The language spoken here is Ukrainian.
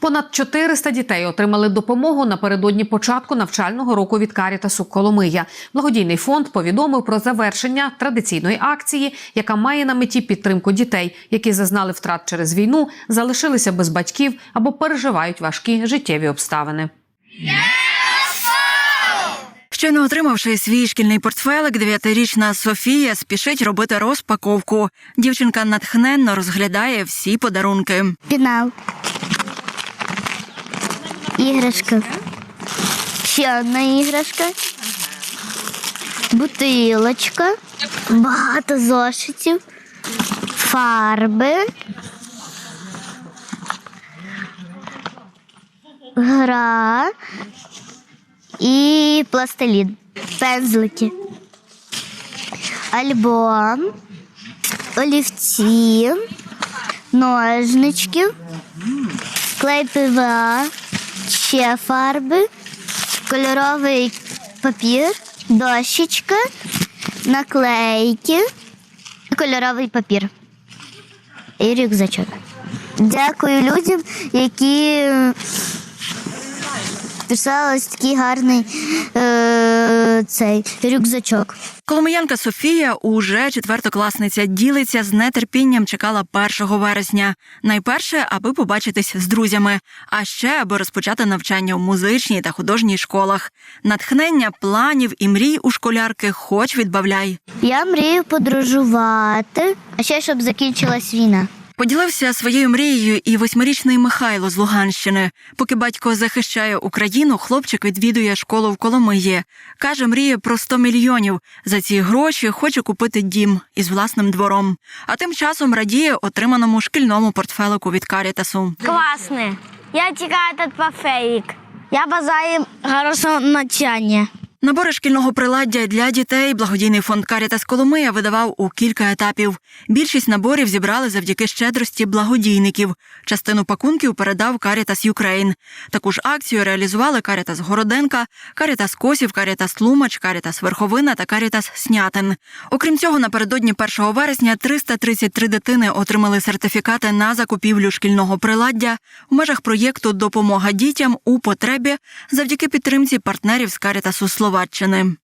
Понад 400 дітей отримали допомогу напередодні початку навчального року від Карітасу Коломия. Благодійний фонд повідомив про завершення традиційної акції, яка має на меті підтримку дітей, які зазнали втрат через війну, залишилися без батьків або переживають важкі життєві обставини. Щойно отримавши свій шкільний портфелик, дев'ятирічна Софія спішить робити розпаковку. Дівчинка натхненно розглядає всі подарунки. Пінал. Іграшка. Ще одна іграшка. Бутилочка. Багато зошитів. Фарби. Гра. І пластилін. Пензлики. Альбом. Олівці. Ножнички. Клей ПВА, ще фарби, кольоровий папір, дощечка, наклейки, кольоровий папір і рюкзачок. Дякую людям, які писали такий гарний е, цей рюкзачок. Коломиянка Софія, уже четвертокласниця, ділиться з нетерпінням. Чекала 1 вересня. Найперше, аби побачитись з друзями, а ще аби розпочати навчання у музичній та художній школах. Натхнення планів і мрій у школярки, хоч відбавляй. Я мрію подорожувати, а ще щоб закінчилась війна. Поділився своєю мрією і восьмирічний Михайло з Луганщини. Поки батько захищає Україну, хлопчик відвідує школу в Коломиї. Каже, мріє про 100 мільйонів. За ці гроші хоче купити дім із власним двором. А тим часом радіє отриманому шкільному портфелику від Карітасу. Классный. Я чекаю этот пафеїк. Я бажаю хорошого навчання. Набори шкільного приладдя для дітей благодійний фонд Карітас Коломия видавав у кілька етапів. Більшість наборів зібрали завдяки щедрості благодійників. Частину пакунків передав Карітас Юкрейн. Таку ж акцію реалізували Карітас Городенка, Карітас Косів, Карітас Тлумач, Карітас Верховина та Карітас Снятин. Окрім цього, напередодні 1 вересня 333 дитини отримали сертифікати на закупівлю шкільного приладдя в межах проєкту Допомога дітям у потребі завдяки підтримці партнерів з Карітасу Словаччини.